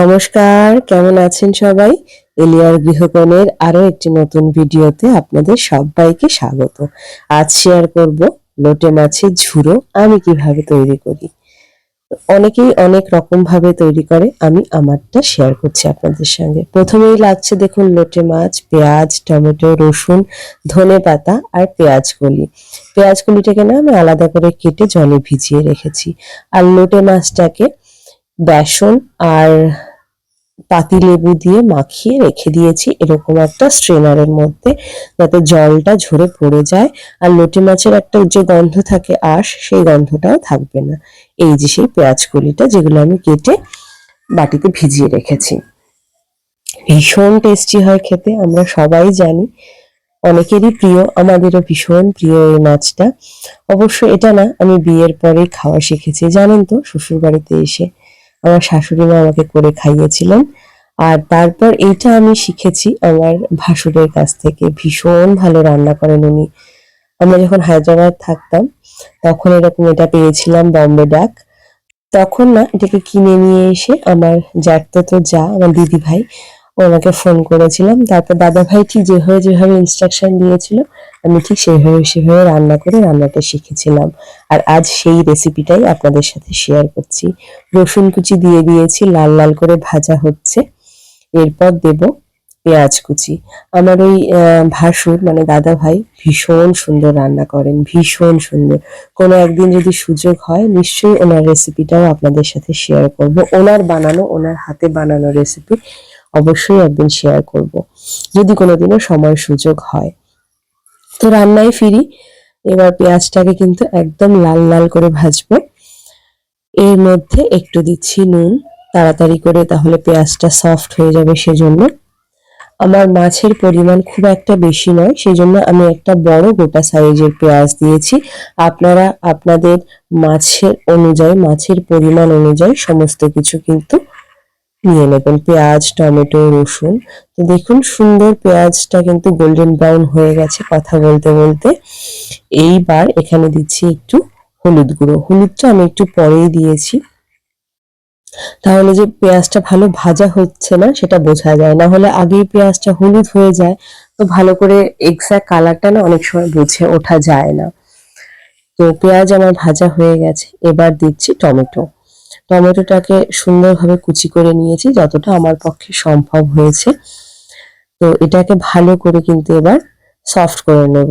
নমস্কার, কেমন আছেন সবাই? এলিয়ার গৃহকোণের আরও একটি নতুন ভিডিওতে আপনাদের সবাইকে স্বাগত। আজ শেয়ার করব লোটে মাছের ঝুড়ো আমি কীভাবে তৈরি করি। অনেকেই অনেক রকম ভাবে তৈরি করে, আমি আমারটা শেয়ার করছি আপনাদের সঙ্গে। প্রথমেই লাগছে দেখুন লোটে মাছ, পেঁয়াজ, টমেটো, রসুন, ধনে পাতা আর পেঁয়াজ কলি। পেঁয়াজ কলিটাকে না আমি আলাদা করে কেটে জলে ভিজিয়ে রেখেছি। আর লোটে মাছটাকে বেসন আর পাতিলেবু দিয়ে মাখিয়ে রেখে দিয়েছি। এরকম একটা স্ট্রেনারের মধ্যে যাতে জলটা ঝরে পড়ে যায়। আর লটি মাছের একটা যে গন্ধ থাকে আঁশ, সেই গন্ধটাও থাকবে না। এই যে সেই পেঁয়াজ কলিটা যেগুলো আমি কেটে বাটিতে ভিজিয়ে রেখেছি। ভীষণ টেস্টি হয় খেতে, আমরা সবাই জানি। অনেকেরই প্রিয়, আমাদেরও ভীষণ প্রিয় এই মাছটা। অবশ্য এটা না, আমি বিয়ের পরেই খাওয়া শিখেছি। জানেন তো শ্বশুর বাড়িতে এসে আমার শাশুড়ি মা আমাকে করে খাইয়েছিলেন। আর তারপর এটা আমি শিখেছি আমার ভাসুরের কাছ থেকে। ভীষণ ভালো রান্না করেন উনি। আমরা যখন হায়দ্রাবাদ থাকতাম, তখন এরকম এটা পেয়েছিলাম বম্বে ডাক। তখন না এটাকে কিনে নিয়ে এসে আমার জ্যাঠতো তো যা, আমার দিদি ভাই ওনাকে ফোন করেছিলাম। তারপর দাদা ভাই ঠিক যেভাবে যেভাবে ইনস্ট্রাকশন দিয়েছিল, আমি ঠিক সেইভাবে সেভাবে রান্না করে রান্নাটা শিখেছিলাম। আর আজ সেই রেসিপিটাই আপনাদের সাথে শেয়ার করছি। রসুন কুচি দিয়ে দিয়েছি, লাল লাল করে ভাজা হচ্ছে। এরপর দেব পেঁয়াজ কুচি। আমার ওই ভাসুর মানে দাদা ভাই ভীষণ সুন্দর রান্না করেন, ভীষণ সুন্দর। কোনো একদিন যদি সুযোগ হয়, নিশ্চয়ই ওনার রেসিপিটাও আপনাদের সাথে শেয়ার করব। ওনার বানানো, ওনার হাতে বানানো রেসিপি অবশ্যই একদিন শেয়ার করব, যদি কোনোদিনও সময় সুযোগ হয়। তো রান্নায় ফিরি, এবার পেঁয়াজটাকে কিন্তু একদম লাল লাল করে ভাজবো। এর মধ্যে একটু দিচ্ছি নুন, তাড়াতাড়ি করে তাহলে পেঁয়াজটা সফট হয়ে যাবে সেজন্য। আমার মাছের পরিমাণ খুব একটা বেশি নয়, সেজন্য আমি একটা বড় গোটা সাইজের পেঁয়াজ দিয়েছি। আপনারা আপনাদের মাছের অনুযায়ী, মাছের পরিমাণ অনুযায়ী সমস্ত কিছু কিন্তু নিয়ে নেবেন পেঁয়াজ, টমেটো, রসুন। তো দেখুন, সুন্দর পেঁয়াজটা কিন্তু গোল্ডেন ব্রাউন হয়ে গেছে কথা বলতে বলতে। এইবার এখানে দিচ্ছি একটু হলুদ গুঁড়ো। হলুদটা আমি একটু পরেই দিয়েছি। তাহলে যে পেঁয়াজটা ভালো ভাজা হচ্ছে না, সেটা বোঝা যায়। না হলে আগেই পেঁয়াজটা হলুদ হয়ে যায়। তো ভালো করে এক্সাক্ট কালারটা না অনেক সময় বুঝে ওঠা যায় না। তো পেঁয়াজ আমার ভাজা হয়ে গেছে। এবার দিচ্ছি টমেটো। টমেটোটাকে সুন্দরভাবে কুচি করে নিয়েছি, যতটা আমার পক্ষে সম্ভব হয়েছে। তো এটাকে ভালো করে কিন্তু এবার সফট করে নেব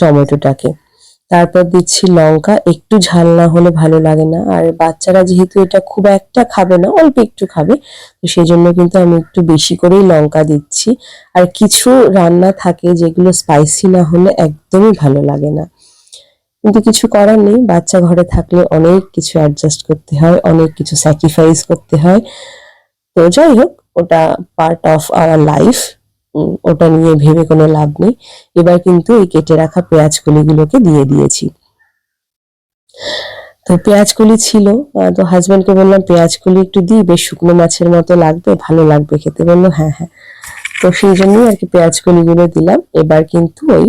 টমেটোটাকে। তারপর দিচ্ছি লঙ্কা, একটু ঝাল না হলে ভালো লাগে না। আর বাচ্চারা যেহেতু এটা খুব একটা খাবে না, অল্প একটু খাবে, তো সেই জন্য কিন্তু আমি একটু বেশি করেই লঙ্কা দিচ্ছি। আর কিছু রান্না থাকে যেগুলো স্পাইসি না হলে একদমই ভালো লাগে না। কিন্তু কিছু করার নেই। বাচ্চা ঘরে থাকলে অনেক কিছু অ্যাডজাস্ট করতে হয়, অনেক কিছু স্যাক্রিফাইস করতে হয়। তো যাই হোক, ওটা পার্ট অফ আওয়ার লাইফ ওটা নিয়ে ভেবে কোনো লাভ নেই। এবার কিন্তু এই কেটে রাখা পেঁয়াজ কলিগুলোকে দিয়ে দিয়েছি। তো পেঁয়াজ কলি ছিল তো হাজব্যান্ডকে বললাম পেঁয়াজ কলি একটু দিই, বেশ শুকনো মাছের মতো লাগবে, ভালো লাগবে খেতে। বলল হ্যাঁ হ্যাঁ। তো সেই জন্যই আর কি পেঁয়াজ কলিগুলো দিলাম। এবার কিন্তু ওই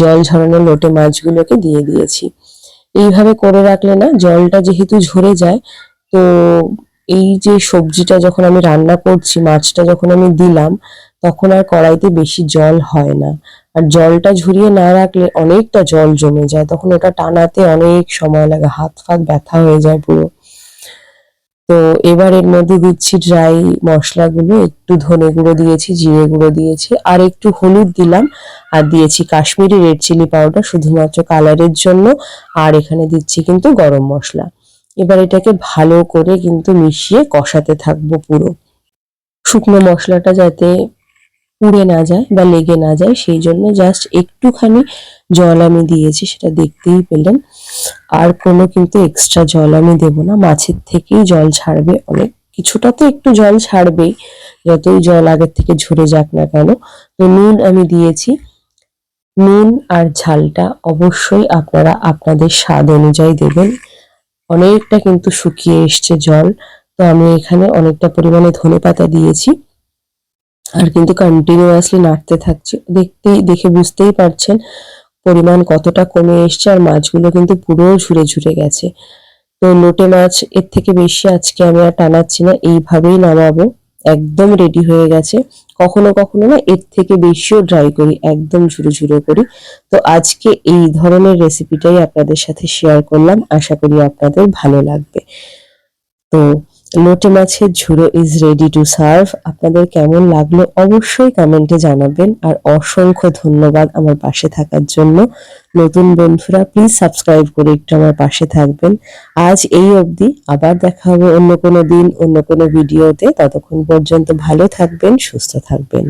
জল ঝরানো লোটে মাছগুলোকে দিয়ে দিয়েছি। এইভাবে করে রাখলে না জলটা যেহেতু ঝরে যায়, তো এই যে সবজিটা যখন আমি রান্না করছি, মাছটা যখন আমি দিলাম, তখন আর কড়াইতে বেশি জল হয় না। আর জলটা ঝরিয়ে না রাখলে অনেকটা জল জমে যায়, তখন ওটা টানাতে অনেক সময় লাগে হাত ফাত ব্যথা হয়ে যায় পুরো। তো এবার এর মধ্যে দিচ্ছি ড্রাই মশলাগুলো, একটু ধনে গুঁড়ো দিয়েছি, জিরে গুঁড়ো দিয়েছি, আর একটু হলুদ দিলাম, আর দিয়েছি কাশ্মীরি রেড চিলি পাউডার শুধুমাত্র কালারের জন্য, আর এখানে দিচ্ছি কিন্তু গরম মশলা। এবার এটাকে ভালো করে কিন্তু মিশিয়ে কষাতে থাকব পুরো। শুকনো মশলাটা যাতে পুড়ে না যায় বা লেগে না যায়, সেই জন্য জাস্ট একটুখানি জল আমি দিয়েছি, সেটা দেখতেই পেলেন। আর কোনো কিন্তু এক্সট্রা জল আমি দেব না, মাছের থেকেই জল ছাড়বে অনেক। কিছুটা তো একটু জল ছাড়বেই, যতই জল আগের থেকে ঝরে যাক না কেন। তো নুন আমি দিয়েছি। নুন আর ঝালটা অবশ্যই আপনারা আপনাদের স্বাদ অনুযায়ী দেবেন। অনেকটা কিন্তু শুকিয়ে এসছে জল। তো আমি এখানে অনেকটা পরিমাণে ধনে পাতা দিয়েছি। আর কিন্তু কন্টিনিউয়াসলি নাড়তে থাকছে। দেখতেই দেখে বুঝতেই পারছেন পরিমাণ কতটা কমে এসছে আর মাছগুলো কিন্তু পুরো ঝুরে ঝুরে গেছে। তো লোটে মাছ এর থেকে বেশি আজকে আমি আর টানাচ্ছি না, এইভাবেই নামাবো। একদম রেডি হয়ে গেছে। কখনো কখনো না এর থেকে বেশিও ড্রাই করি, একদম ঝুরো ঝুরো করি। তো আজকে এই ধরনের রেসিপিটাই আপনাদের সাথে শেয়ার করলাম। আশা করি আপনাদের ভালো লাগবে। তো লোটে মাছের ঝুড়ো ইজ রেডি টু সার্ভ আপনাদের কেমন লাগল অবশ্যই কমেন্টে জানাবেন। আর অসংখ্য ধন্যবাদ আমার পাশে থাকার জন্য। নতুন বন্ধুরা প্লিজ সাবস্ক্রাইব করে একটু আমার পাশে থাকবেন। আজ এই অবধি। আবার দেখা হবে অন্য কোনো দিন, অন্য কোনো ভিডিওতে ততক্ষণ পর্যন্ত ভালো থাকবেন, সুস্থ থাকবেন।